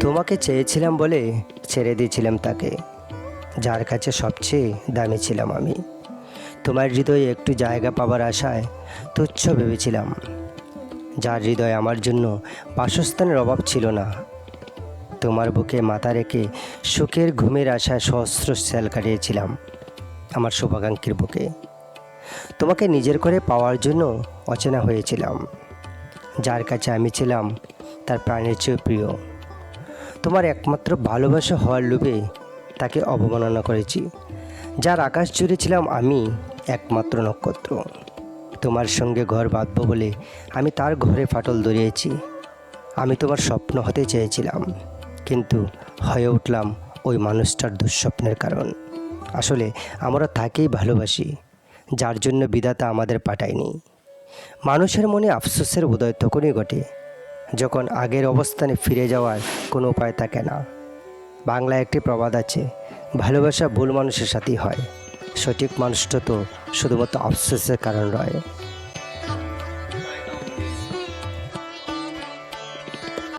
তোমাকে চেয়েছিলাম বলে ছেড়ে দিয়েছিলাম তাকে, যার কাছে সবচেয়ে দামি ছিলাম আমি। তোমার হৃদয়ে একটু জায়গা পাবার আশায় তুচ্ছ ভেবেছিলাম, যার হৃদয় আমার জন্য বাসস্থানের অভাব ছিল না। তোমার বুকে মাথা রেখে সুখের ঘুমের আশায় সহস্র সেল কাটিয়েছিলাম আমার শুভাকাঙ্ক্ষীর বুকে। তোমাকে নিজের করে পাওয়ার জন্য অচেনা হয়েছিলাম, যার কাছে আমি ছিলাম তার প্রাণের চেয়ে প্রিয়। তোমার একমাত্র ভালোবাসা হওয়ার লোভে তাকে অবমাননা করেছি। যার আকাশ জুড়ে ছিলাম আমি একমাত্র নক্ষত্র। তোমার সঙ্গে ঘর বাঁধব বলে আমি তার ঘরে ফাটল ধরিয়েছি। আমি তোমার স্বপ্ন হতে চেয়েছিলাম, কিন্তু হয়ে উঠলাম ওই মানুষটার দুঃস্বপ্নের কারণ। আসলে আমরা তাকেই ভালোবাসি, যার জন্য বিধাতা আমাদের পাঠায়নি। মানুষের মনে আফসোসের উদয় তখনই ঘটে যখন আগের অবস্থানে ফিরে যাওয়ার কোনো উপায় থাকে না। বাংলায় একটি প্রবাদ আছে, ভালোবাসা ভুল মানুষের সাথেই হয়। সঠিক মানুষটা তো শুধুমাত্র আফসোসের কারণ রয়